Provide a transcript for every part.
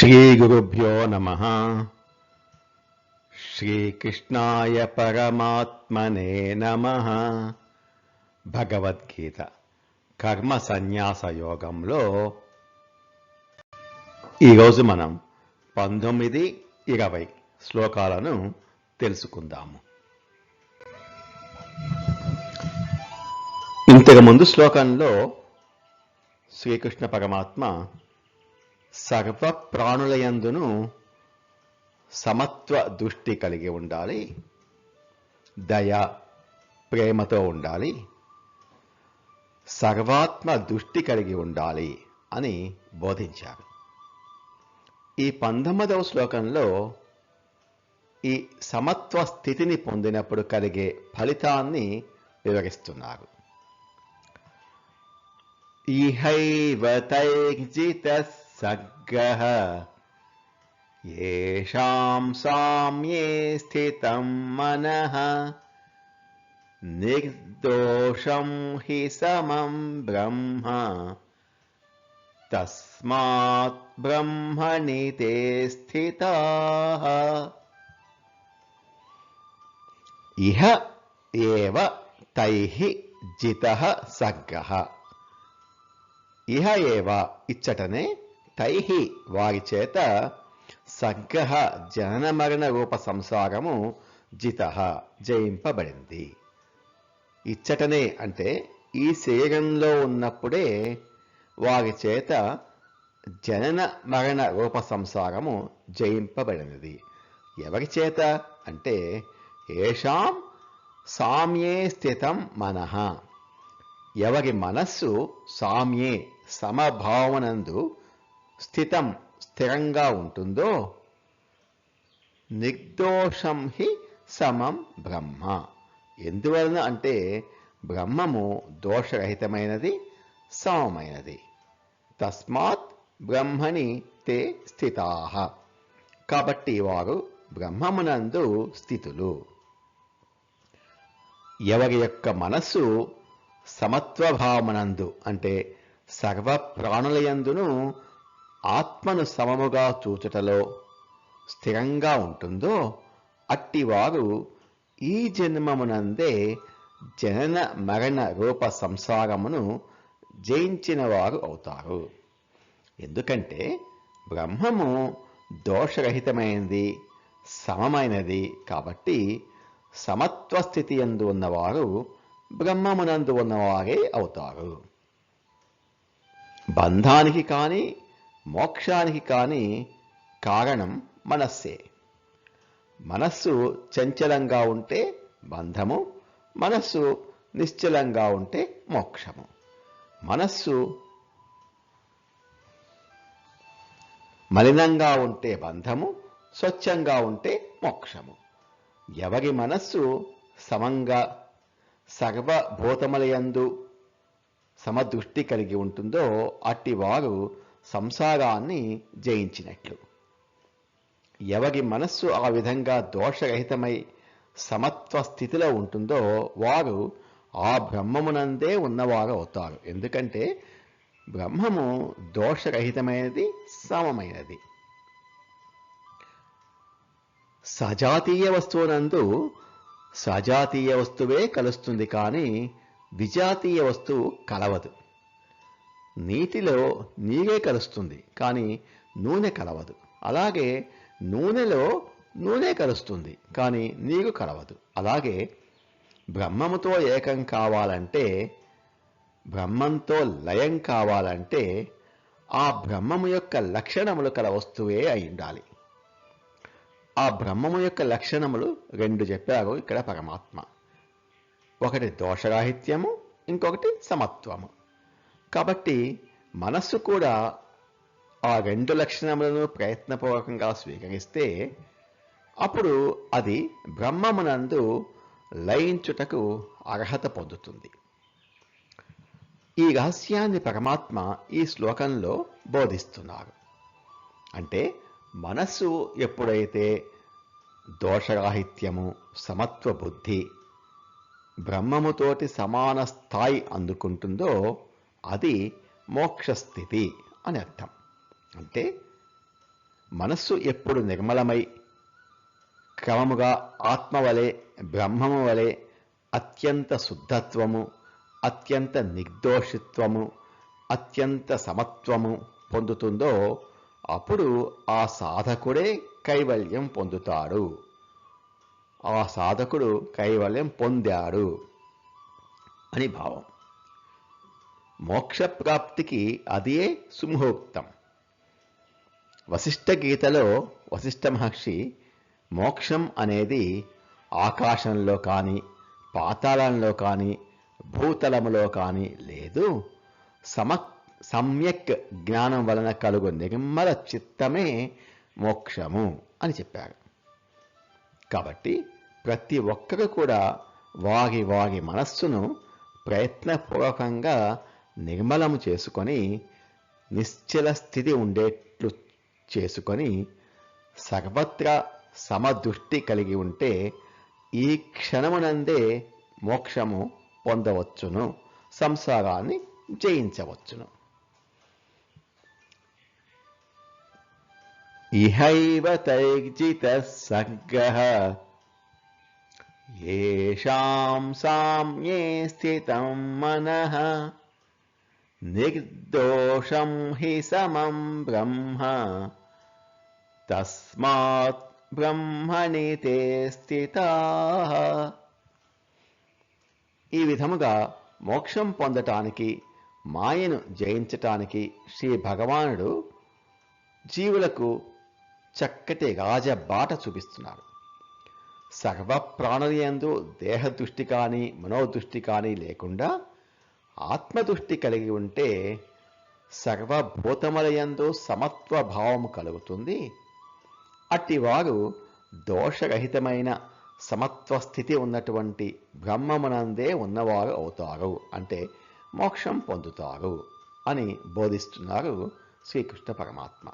శ్రీగురుభ్యో నమ శ్రీకృష్ణాయ పరమాత్మనే నమ భగవద్గీత కర్మ సన్యాస యోగంలో ఈరోజు మనం పంతొమ్మిది ఇరవై శ్లోకాలను తెలుసుకుందాము. ఇంతకుముందు శ్లోకంలో శ్రీకృష్ణ పరమాత్మ సర్వ ప్రాణులయందును సమత్వ దృష్టి కలిగి ఉండాలి. దయ ప్రేమతో ఉండాలి. సర్వాత్మ దృష్టి కలిగి ఉండాలి అని బోధించారు. ఈ పంతొమ్మిదవ శ్లోకంలో ఈ సమత్వ స్థితిని పొందినప్పుడు కలిగే ఫలితాన్ని వివరిస్తున్నారు. ఇహైవ తైర్జిత सर्गः येषां साम्ये स्थितं मनः निर्दोषं हि समं ब्रह्म। तस्मात् ब्रह्मणि ते स्थिताः। इह एव तैः जितः सर्गः इह एव इच्छटने తైహి వారి చేత సగ్గః జనన మరణ రూప సంసారము జితః జయింపబడింది. ఇచ్చటనే అంటే ఈ శరీరంలో ఉన్నప్పుడే వారి చేత జనన మరణ రూప సంసారము జయింపబడినది. ఎవరి చేత? అంటే ఏషాం సామ్యే స్థితం మనః. ఎవరి మనస్సు సామ్యే సమభావనందు స్థితం స్థిరంగా ఉంటుందో? నిర్దోషం హి సమం బ్రహ్మ. ఎందువలన అంటే బ్రహ్మము దోషరహితమైనది సమమైనది. తస్మాత్ బ్రహ్మని తే స్థితా. కాబట్టి వారు బ్రహ్మమునందు స్థితులు. ఎవరి యొక్క మనస్సు సమత్వభావమునందు అంటే సర్వ ప్రాణులయందును ఆత్మను సమముగా చూచుటలో స్థిరంగా ఉంటుందో అట్టివారు ఈ జన్మమునందే జనన మరణ రూప సంసారమును జయించిన వారు అవుతారు. ఎందుకంటే బ్రహ్మము దోషరహితమైనది సమమైనది కాబట్టి సమత్వ స్థితి ఎందు ఉన్నవారు బ్రహ్మమునందు ఉన్నవారే అవుతారు. బంధానికి కానీ మోక్షానికి కానీ కారణం మనస్సే. మనస్సు చంచలంగా ఉంటే బంధము మనస్సు నిశ్చలంగా ఉంటే మోక్షము. మనస్సు మలినంగా ఉంటే బంధము స్వచ్ఛంగా ఉంటే మోక్షము. ఎవరి మనస్సు సమంగా సర్వభూతములయందు సమదృష్టి కలిగి ఉంటుందో అట్టి వారు సంసారాన్ని జయించినట్లు. ఎవరి మనస్సు ఆ విధంగా దోషరహితమై సమత్వ స్థితిలో ఉంటుందో వారు ఆ బ్రహ్మమునందే ఉన్నవారు అవుతారు. ఎందుకంటే బ్రహ్మము దోషరహితమైనది సమమైనది. సజాతీయ వస్తువునందు సజాతీయ వస్తువే కలుస్తుంది కానీ విజాతీయ వస్తువు కలవదు. నీటిలో నీరే కలుస్తుంది కానీ నూనె కలవదు. అలాగే నూనెలో నూనె కలుస్తుంది కానీ నీరు కలవదు. అలాగే బ్రహ్మముతో ఏకం కావాలంటే బ్రహ్మంతో లయం కావాలంటే ఆ బ్రహ్మము యొక్క లక్షణములు కల వస్తువే అయి ఉండాలి. ఆ బ్రహ్మము యొక్క లక్షణములు రెండు చెప్పారు ఇక్కడ పరమాత్మ. ఒకటి దోషరాహిత్యము ఇంకొకటి సమత్వము. కాబట్టి మనస్సు కూడా ఆ రెండు లక్షణములను ప్రయత్నపూర్వకంగా స్వీకరిస్తే అప్పుడు అది బ్రహ్మమునందు లయించుటకు అర్హత పొందుతుంది. ఈ రహస్యాన్ని పరమాత్మ ఈ శ్లోకంలో బోధిస్తున్నారు. అంటే మనస్సు ఎప్పుడైతే దోషరాహిత్యము సమత్వ బుద్ధి బ్రహ్మముతోటి సమాన స్థాయి అందుకుంటుందో అది మోక్షస్థితి అని అర్థం. అంటే మనస్సు ఎప్పుడు నిర్మలమై క్రమముగా ఆత్మవలే బ్రహ్మము వలె అత్యంత శుద్ధత్వము అత్యంత నిర్దోషిత్వము అత్యంత సమత్వము పొందుతుందో అప్పుడు ఆ సాధకుడే కైవల్యం పొందుతాడు. ఆ సాధకుడు కైవల్యం పొందాడు అని భావం. మోక్షప్రాప్తికి అదే సుముహూర్తం. వశిష్ఠ గీతలో వశిష్ఠ మహర్షి మోక్షం అనేది ఆకాశంలో కానీ పాతాళంలో కానీ భూతలములో కానీ లేదు. సమ సమ్యక్ జ్ఞానం వలన కలుగు నిర్మల చిత్తమే మోక్షము అని చెప్పారు. కాబట్టి ప్రతి ఒక్కరు కూడా వాగి వాగి మనస్సును ప్రయత్నపూర్వకంగా నిర్మలము చేసుకొని నిశ్చల స్థితి ఉండేట్లు చేసుకొని సర్వత్రా సమదృష్టి కలిగి ఉంటే ఈ క్షణమునందే మోక్షము పొందవచ్చును సంసారాన్ని జయించవచ్చును. ఇహైవ తైర్జిత సర్గ ఏషాం సామ్యే స్థితం మనః. నిర్దోషం హి సమం బ్రహ్మ తస్మాత్ బ్రహ్మణి తే స్థిత ఈ విధముగా మోక్షం పొందటానికి మాయను జయించటానికి శ్రీ భగవానుడు జీవులకు చక్కటి రాజబాట చూపిస్తున్నాడు. సర్వప్రాణులందు దేహదృష్టి కానీ మనోదృష్టి కానీ లేకుండా ఆత్మదృష్టి కలిగి ఉంటే సర్వభూతములయందు సమత్వ భావము కలుగుతుంది. అట్టివారు దోషరహితమైన సమత్వ స్థితి ఉన్నటువంటి బ్రహ్మమునందే ఉన్నవారు అవుతారు. అంటే మోక్షం పొందుతారు అని బోధిస్తున్నారు శ్రీకృష్ణ పరమాత్మ.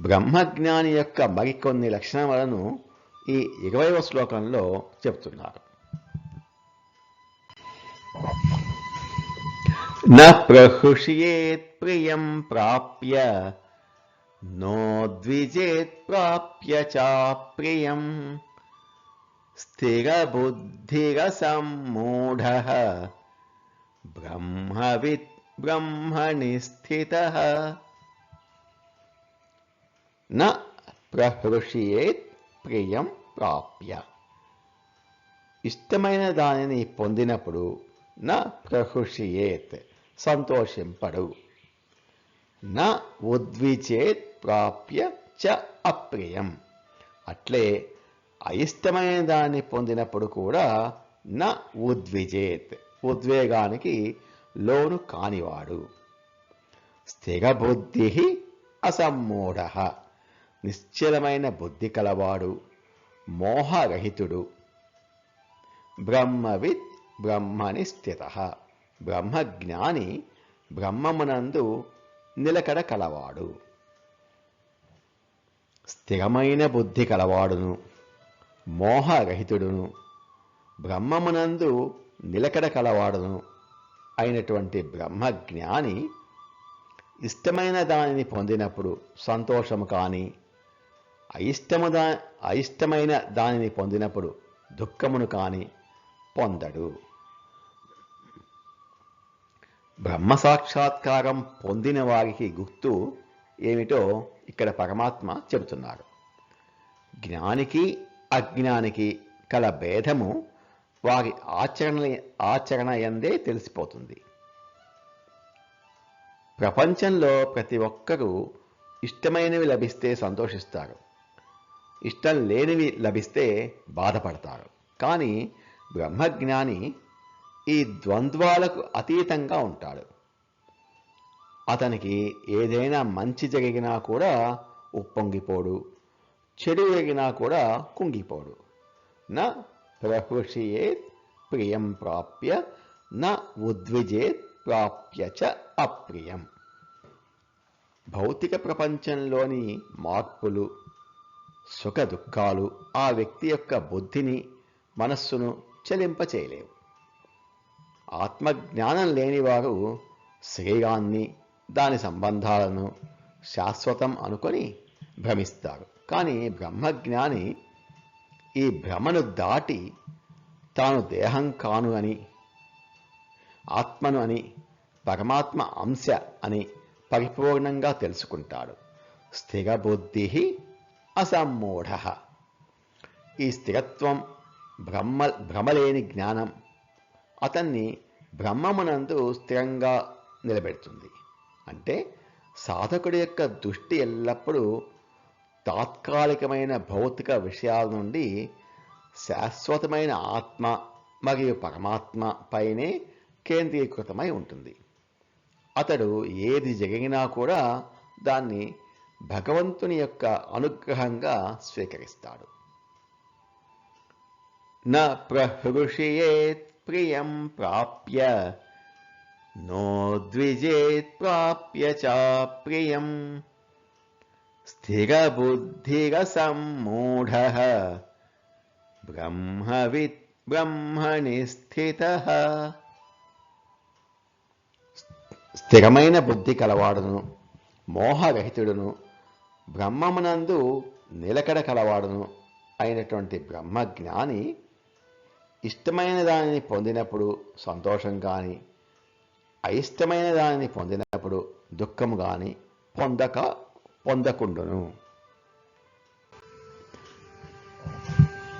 బ్రహ్మజ్ఞాని యొక్క మరికొన్ని లక్షణములను ఈ ఇరవైవ శ్లోకంలో చెప్తున్నారు న ప్రహృష్యేత్ ప్రియం ప్రాప్య నోద్విజేత్ ప్రాప్య చాప్రియం స్థిరబుద్ధిరసమ్మూఢ బ్రహ్మవిత్ బ్రహ్మణి స్థితః. న ప్రహృషియేత్ ప్రియం ప్రాప్య. ఇష్టమైన దానిని పొందినప్పుడు న ప్రహృషియేత్. సంతోషింపడు. న ఉద్విచేత్ ప్రాప్య చ అప్రియం. అట్లే అయిష్టమైన దాన్ని పొందినప్పుడు కూడా న ఉద్విజేత్ ఉద్వేగానికి లోను కానివాడు. స్థిరబుద్ధి అసమ్మూఢ నిశ్చలమైన బుద్ధి కలవాడు మోహరహితుడు. బ్రహ్మవిత్ బ్రహ్మని స్థిత. బ్రహ్మజ్ఞాని బ్రహ్మమునందు నిలకడ కలవాడు స్థిరమైన బుద్ధి కలవాడును మోహరహితుడును బ్రహ్మమునందు నిలకడ కలవాడును అయినటువంటి బ్రహ్మజ్ఞాని ఇష్టమైన దానిని పొందినప్పుడు సంతోషము కానీ అయిష్టము దా అయిష్టమైన దానిని పొందినప్పుడు దుఃఖమును కానీ పొందడు. బ్రహ్మ సాక్షాత్కారం పొందిన వారికి గుర్తు ఏమిటో ఇక్కడ పరమాత్మ చెబుతున్నారు. జ్ఞానికి అజ్ఞానికి కల భేదము వారి ఆచరణ ఆచరణ ఎందే తెలిసిపోతుంది. ప్రపంచంలో ప్రతి ఒక్కరూ ఇష్టమైనవి లభిస్తే సంతోషిస్తారు. ఇష్టం లేనివి లభిస్తే బాధపడతారు. కానీ బ్రహ్మజ్ఞాని ఈ ద్వంద్వాలకు అతీతంగా ఉంటాడు. అతనికి ఏదైనా మంచి జరిగినా కూడా ఉప్పొంగిపోడు. చెడు జరిగినా కూడా కుంగిపోడు. నా ప్రహృషియేత్ ప్రియం ప్రాప్య నా ఉద్విజేత్ ప్రాప్య చ అప్రియం. భౌతిక ప్రపంచంలోని మార్పులు సుఖ దుఃఖాలు ఆ వ్యక్తి యొక్క బుద్ధిని మనస్సును చలింపచేయలేవు. ఆత్మజ్ఞానం లేనివారు శరీరాన్ని దాని సంబంధాలను శాశ్వతం అనుకొని భ్రమిస్తారు. కానీ బ్రహ్మజ్ఞాని ఈ భ్రమను దాటి తాను దేహం కాను అని ఆత్మను అని పరమాత్మ అంశ అని పరిపూర్ణంగా తెలుసుకుంటాడు. స్థిరబుద్ధి అసమ్మూఢ. ఈ స్థిరత్వం బ్రహ్మ భ్రమలేని జ్ఞానం అతన్ని బ్రహ్మమునందు స్థిరంగా నిలబెడుతుంది. అంటే సాధకుడి యొక్క దృష్టి ఎల్లప్పుడూ తాత్కాలికమైన భౌతిక విషయాల నుండి శాశ్వతమైన ఆత్మ మరియు పరమాత్మ పైనే కేంద్రీకృతమై ఉంటుంది. అతడు ఏది జరిగినా కూడా దాన్ని భగవంతుని యొక్క అనుగ్రహంగా స్వీకరిస్తాడు. న ప్రహృషియేత్ ప్రియం ప్రాప్య నోద్విజేత్ ప్రాప్య చ ప్రియం స్థిరబుద్ధిరసమ్మూఢ బ్రహ్మవిత్ బ్రహ్మణి స్థిత స్థిరమైన బుద్ధి కలవాడును మోహరహితుడును బ్రహ్మమునందు నిలకడ కలవాడును అయినటువంటి బ్రహ్మజ్ఞాని ఇష్టమైన దానిని పొందినప్పుడు సంతోషం కానీ అయిష్టమైన దానిని పొందినప్పుడు దుఃఖం కానీ పొందక పొందకుండును.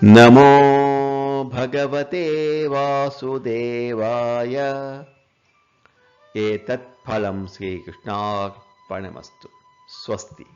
నమో భగవతే వాసుదేవాయ. ఏతత్ఫలం శ్రీకృష్ణార్పణమస్తు. స్వస్తి.